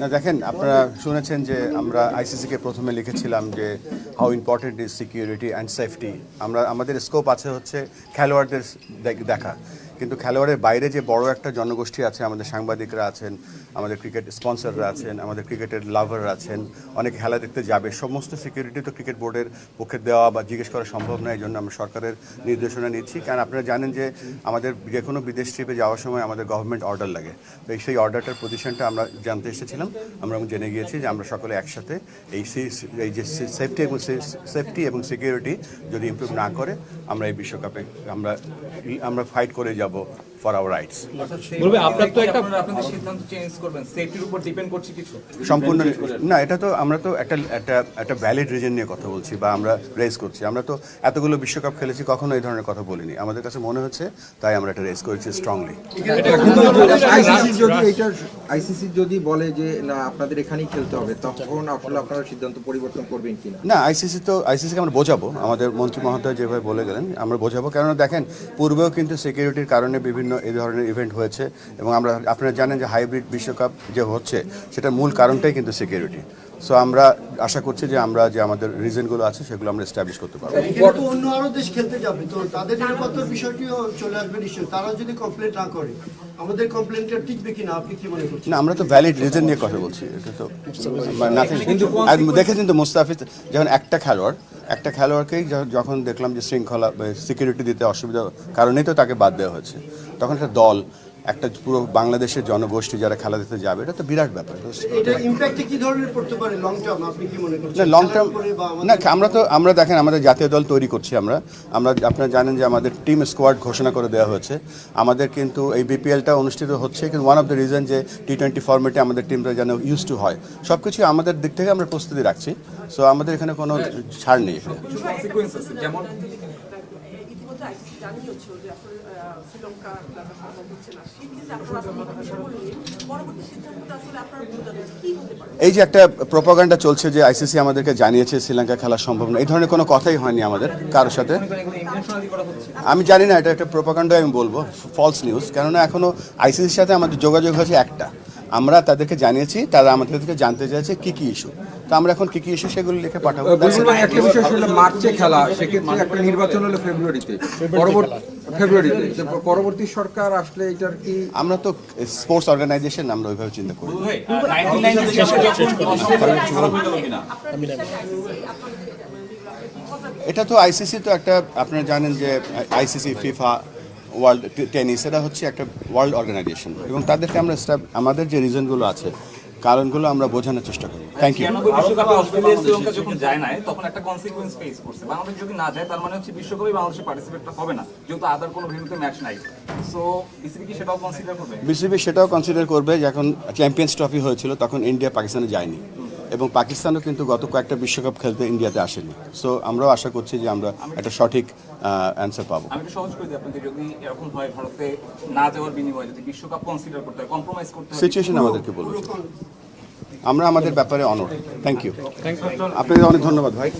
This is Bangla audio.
না, দেখেন, আপনারা শুনেছেন যে আমরা আইসিসিকে প্রথমে লিখেছিলাম যে how important is security and safety আমরা, আমাদের স্কোপ আছে হচ্ছে খেলোয়াড়দের দেখা। কিন্তু খেলোয়াড়ের বাইরে যে বড় একটা জনগোষ্ঠী আছে, আমাদের সাংবাদিকরা আছেন, আমাদের ক্রিকেট স্পন্সররা আছেন, আমাদের ক্রিকেটের লাভাররা আছেন, অনেক খেলা দেখতে যাবে, সমস্ত সিকিউরিটি তো ক্রিকেট বোর্ডের পক্ষে দেওয়া বা জিজ্ঞেস করা সম্ভব নয় এই জন্য আমরা সরকারের নির্দেশনা নিচ্ছি। কারণ আপনারা জানেন যে আমাদের যে কোনো বিদেশ ট্রিপে যাওয়ার সময় আমাদের গভর্নমেন্ট অর্ডার লাগে। তো এই সেই অর্ডারটার পজিশনটা আমরা জানতে এসেছিলাম, আমরা জেনে গিয়েছি যে আমরা সকলে একসাথে এই এই যে সেফটি এবং সেফটি এবং সিকিউরিটি যদি ইমপ্রুভ না করে, আমরা এই বিশ্বকাপে, আমরা আমরা ফাইট করে যাব। ফর আওয়ার রাইটস বলবে আপনার তো একটা আপনারা আপনাদের সিদ্ধান্ত চেঞ্জ করবেন সেফটির উপর ডিপেন্ড করছে কিছু? সম্পূর্ণ না এটা তো আমরা তো একটা একটা একটা ভ্যালিড রিজন নিয়ে কথা বলছি বা আমরা রেজ করছি। আমরা তো এতগুলো বিশ্বকাপ খেলেছি কখনো এই ধরনের কথা বলিনি। আমাদের কাছে মনে হচ্ছে তাই আমরা এটা রেজ করেছি স্ট্রংলি আইসিসি যদি এইটার আইসিসি যদি বলে যে না আপনাদের এখানেই খেলতে হবে তখন আসলে আপনারা সিদ্ধান্ত পরিবর্তন করবেন কিনা? না আইসিসি তো আইসিসিকে আমরা বোঝাবো। আমাদের মন্ত্রী মহোদয় যেভাবে বলে গেলেন আমরা বোঝাবো। কেননা দেখেন পূর্বেও কিন্তু সিকিউরিটির কারণে বিভিন্ন এই ধরনের ইভেন্ট হয়েছে এবং আমরা আপনারা জানেন যে হাইব্রিড বিশ্বকাপ যে হচ্ছে সেটার মূল কারণটাই কিন্তু সিকিউরিটি সো আমরা আশা করছি যে আমরা যে আমাদের রিজনগুলো আছে সেগুলো আমরা এস্টাবলিশ করতে পারব। এখানে তো অন্য আরও দেশ খেলতে যাবে তো তাদের নিরাপত্তার বিষয়টিও চলে আসবে নিশ্চয়ই। তারা যদি কমপ্লেন না করে আমাদের কমপ্লেনটা টিকবে কিনা আপনি কি মনে করছেন? না আমরা তো ভ্যালিড রিজন নিয়ে কথা বলছি এটা তো nothing- আর দেখেছেন তো মুস্তাফিজ যখন একটা খেলোয়াড় একটা খেলোয়াড়কেই যখন দেখলাম যে শৃঙ্খলা সিকিউরিটি দিতে অসুবিধা কারণেই তো তাকে বাদ দেওয়া হয়েছে। তখন একটা দল একটা পুরো বাংলাদেশের জনগোষ্ঠী যারা খেলা দেখতে যাবে এটা তো বিরাট ব্যাপার। তো এটা ইম্প্যাক্টে কি ধরনের পড়তে পারে লং টার্ম আপনি কি মনে করছেন? না লং টার্ম না আমরা তো আমরা দেখেন আমাদের জাতীয় দল তৈরি করছি আমরা। আমরা আপনারা জানেন যে আমাদের টিম স্কোয়াড ঘোষণা করে দেওয়া হয়েছে। আমাদের কিন্তু এই বিপিএলটা অনুষ্ঠিত হচ্ছে কিন্তু ওয়ান অফ দ্য রিজন যে টি টোয়েন্টি ফর্মেটে আমাদের টিমটা যেন ইউজ টু হয় সব কিছু আমাদের দিক থেকে আমরা প্রস্তুতি রাখছি। সো আমাদের এখানে কোনো ছাড় নেই। এখানে যেমন আইসিসি যে আসলে শ্রীলঙ্কা সম্ভব হচ্ছে না আপনারা পরবর্তী আসলে কি হতে পারে এই যে একটা প্রোপাগান্ডা চলছে যে আইসিসি আমাদেরকে জানিয়েছে শ্রীলঙ্কা খেলা সম্ভব না এই ধরনের কোনো কথাই হয়নি আমাদের কারোর সাথে। আমি জানি না এটা একটা প্রোপাগান্ডা আমি বলব ফলস নিউজ কেননা এখনও আইসিসির সাথে আমাদের যোগাযোগ হয়েছে একটা। আমরা তাদেরকে জানিয়েছি তারা আমাদেরকে জানতে চাইছে কি কি ইস্যু তো আমরা এখন কি কি ইস্যু সেগুলো লিখে পাঠাবো। একটা বিষয় শুনলাম মার্চে খেলা সেক্ষেত্রে একটা নির্বাচন হলো ফেব্রুয়ারিতে। পরবর্তী ফেব্রুয়ারিতে। পরবর্তী সরকার আসলে এটার কি আমরা তো স্পোর্টস অর্গানাইজেশন আমরা ওইভাবে চিন্তা করি এটা তো আইসিসি তো একটা আপনারা জানেন যে আইসিসি ফিফা ওয়ার্ল্ড টেনিস এটা হচ্ছে একটা ওয়ার্ল্ড অর্গানাইজেশন এবং তাদেরকে আমরা আমাদের যে রিজনগুলো আছে কারণগুলো আমরা বোঝানোর চেষ্টা করি। থ্যাংক ইউ অস্ট্রেলিয়া যখন যায় না তখন একটা কনসিকুয়েন্স ফেস করছে। বাংলাদেশ যদি না যায় তার মানে হচ্ছে বিশ্বকাপে বাংলাদেশের পার্টিসিপেট হবে না যেহেতু আদার কোনো ভেন্যুতে ম্যাচ নাই। সো বিসিবি কি সেটাও কনসিডার করবে? বিসিবি সেটাও কনসিডার করবে। যখন চ্যাম্পিয়ন্স ট্রফি হয়েছিল তখন ইন্ডিয়া পাকিস্তানে যায়নি। এবং পাকিস্তানও কিন্তু গত কয়েকটা বিশ্বকাপ খেলতে ইন্ডিয়াতে আসেনি। সো আমরাও আশা করছি যে আমরা একটা সঠিক অ্যান্সার পাবো। আমি একটু সহজ করে দিই আপনাকে যদি এরকম হয় ভারতে না যাওয়ার বিনিময়ে যদি বিশ্বকাপ কনসিডার করতে হয় কম্প্রোমাইজ করতে হয় সিচুয়েশন আমাদেরকে বলবে আমরা আমাদের ব্যাপারে অনর থ্যাংক ইউ আপনাদের অনেক ধন্যবাদ ভাই।